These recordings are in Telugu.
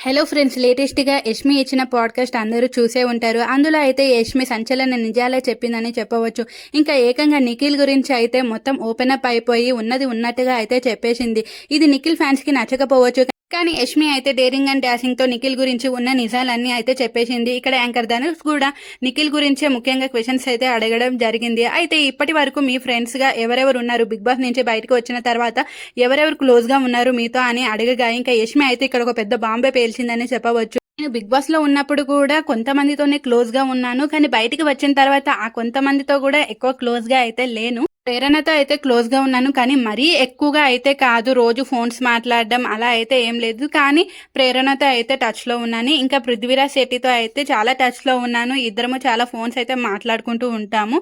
హలో ఫ్రెండ్స్ లేటెస్ట్గా యష్మి ఇచ్చిన పాడ్కాస్ట్ అందరూ చూసే ఉంటారు. అందులో అయితే యష్మి సంచలన నిజాలే చెప్పిందని చెప్పవచ్చు. ఇంకా ఏకంగా నిఖిల్ గురించి అయితే మొత్తం ఓపెన్ అప్ అయిపోయి ఉన్నది ఉన్నట్టుగా అయితే చెప్పేసింది. ఇది నిఖిల్ ఫ్యాన్స్కి నచ్చకపోవచ్చు. కానీ యష్మి అయితే డేరింగ్ అండ్ డాషింగ్తో నిఖిల్ గురించి ఉన్న నిజాలన్నీ అయితే చెప్పేసింది. ఇక్కడ యాంకర్ ధనుష్ కూడా నిఖిల్ గురించే ముఖ్యంగా క్వశ్చన్స్ అయితే అడగడం జరిగింది. అయితే ఇప్పటి వరకు మీ ఫ్రెండ్స్గా ఎవరెవరు ఉన్నారు? బిగ్ బాస్ నుంచి బయటకు వచ్చిన తర్వాత ఎవరెవరు క్లోజ్గా ఉన్నారు మీతో అని అడగగా ఇంకా యష్మి అయితే ఇక్కడ ఒక పెద్ద బాంబే పేల్చిందని చెప్పవచ్చు. నేను బిగ్ బాస్లో ఉన్నప్పుడు కూడా కొంతమందితోనే క్లోజ్గా ఉన్నాను. కానీ బయటికి వచ్చిన తర్వాత ఆ కొంతమందితో కూడా ఎక్కువ క్లోజ్గా అయితే లేను. ప్రేరణతో అయితే క్లోజ్గా ఉన్నాను కానీ మరీ ఎక్కువగా అయితే కాదు. రోజు ఫోన్స్ మాట్లాడడం అలా అయితే ఏం లేదు. కానీ ప్రేరణతో అయితే టచ్లో ఉన్నాను. ఇంకా పృథ్వీరాజ్ శెట్టితో అయితే చాలా టచ్లో ఉన్నాను. ఇద్దరము చాలా ఫోన్స్ అయితే మాట్లాడుకుంటూ ఉంటాము.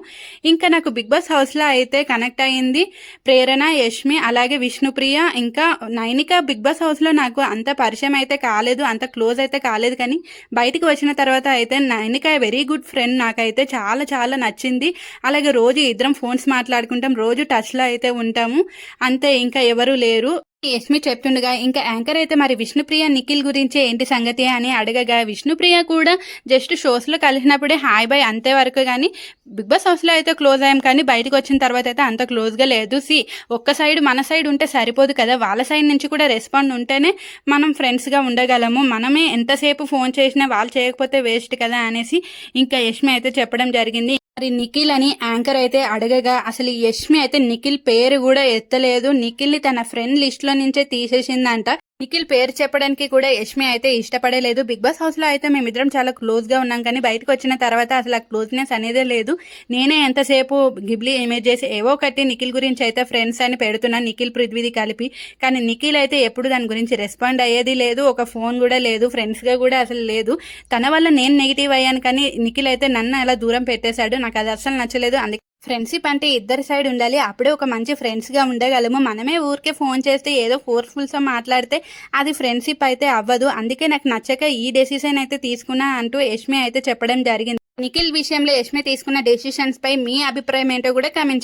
ఇంకా నాకు బిగ్ బాస్ హౌస్లో అయితే కనెక్ట్ అయ్యింది ప్రేరణ యష్మి అలాగే విష్ణుప్రియ. ఇంకా నైనిక బిగ్ బాస్ హౌస్లో నాకు అంత పరిచయం అయితే కాలేదు అంత క్లోజ్ అయితే కాలేదు. కానీ బయటికి వచ్చిన తర్వాత అయితే నైనిక వెరీ గుడ్ ఫ్రెండ్ నాకైతే చాలా చాలా నచ్చింది. అలాగే రోజు ఇద్దరం ఫోన్స్ మాట్లాడుకుంటూ రోజు టచ్లో అయితే ఉంటాము. అంతే ఇంకా ఎవరు లేరు. యష్మి చెప్తుండగా ఇంకా యాంకర్ అయితే మరి విష్ణుప్రియ నిఖిల్ గురించి ఏంటి సంగతి? అని అడగగా విష్ణుప్రియ కూడా జస్ట్ షోస్లో కలిసినప్పుడే హాయ్ బై అంతే వరకు కానీ బిగ్ బాస్ హౌస్లో అయితే క్లోజ్ అయ్యాం. కానీ బయటకు వచ్చిన తర్వాత అయితే అంత క్లోజ్గా లేదు. సి ఒక్క సైడ్ మన సైడ్ ఉంటే సరిపోదు కదా. వాళ్ళ సైడ్ నుంచి కూడా రెస్పాండ్ ఉంటేనే మనం ఫ్రెండ్స్గా ఉండగలము. మనమే ఎంతసేపు ఫోన్ చేసినా వాళ్ళు చేయకపోతే వేస్ట్ కదా అనేసి ఇంకా యష్మి అయితే చెప్పడం జరిగింది. మరి నిఖిల్ అని యాంకర్ అయితే అడగగా అసలు యష్మి అయితే నిఖిల్ పేరు కూడా ఎత్తలేదు. నిఖిల్ని తన ఫ్రెండ్ లిస్ట్లో నుంచే తీసేసిందంట. నిఖిల్ పేరు చెప్పడానికి కూడా యష్మి అయితే ఇష్టపడలేదు. బిగ్ బాస్ హౌస్లో అయితే మేమిద్దరం చాలా క్లోజ్గా ఉన్నాం. కానీ బయటకు వచ్చిన తర్వాత అసలు ఆ క్లోజ్నెస్ అనేదే లేదు. నేనే ఎంతసేపు గిబ్లీ ఇమేజ్ చేసి ఏవో ఒకటి నిఖిల్ గురించి అయితే ఫ్రెండ్స్ అని పెడుతున్నాను నిఖిల్ పృథ్వీది కలిపి. కానీ నిఖిల్ అయితే ఎప్పుడు దాని గురించి రెస్పాండ్ అయ్యేది లేదు. ఒక ఫోన్ కూడా లేదు. ఫ్రెండ్స్గా కూడా అసలు లేదు. తన వల్ల నేను నెగిటివ్ అయ్యాను. కానీ నిఖిల్ అయితే నన్ను అలా దూరం పెట్టేశాడు. నాకు అది అసలు నచ్చలేదు. అందుకే ఫ్రెండ్షిప్ అంటే ఇద్దరి సైడ్ ఉండాలి. అప్పుడే ఒక మంచి ఫ్రెండ్స్గా ఉండగలము. మనమే ఊరికే ఫోన్ చేస్తే ఏదో ఫోర్స్ఫుల్స్తో మాట్లాడితే అది ఫ్రెండ్షిప్ అయితే అవ్వదు. అందుకే నాకు నచ్చక ఈ డెసిషన్ అయితే తీసుకున్నా అంటూ యష్మి అయితే చెప్పడం జరిగింది. నిఖిల్ విషయంలో యష్మి తీసుకున్న డెసిషన్స్ పై మీ అభిప్రాయం ఏంటో కూడా కామెంట్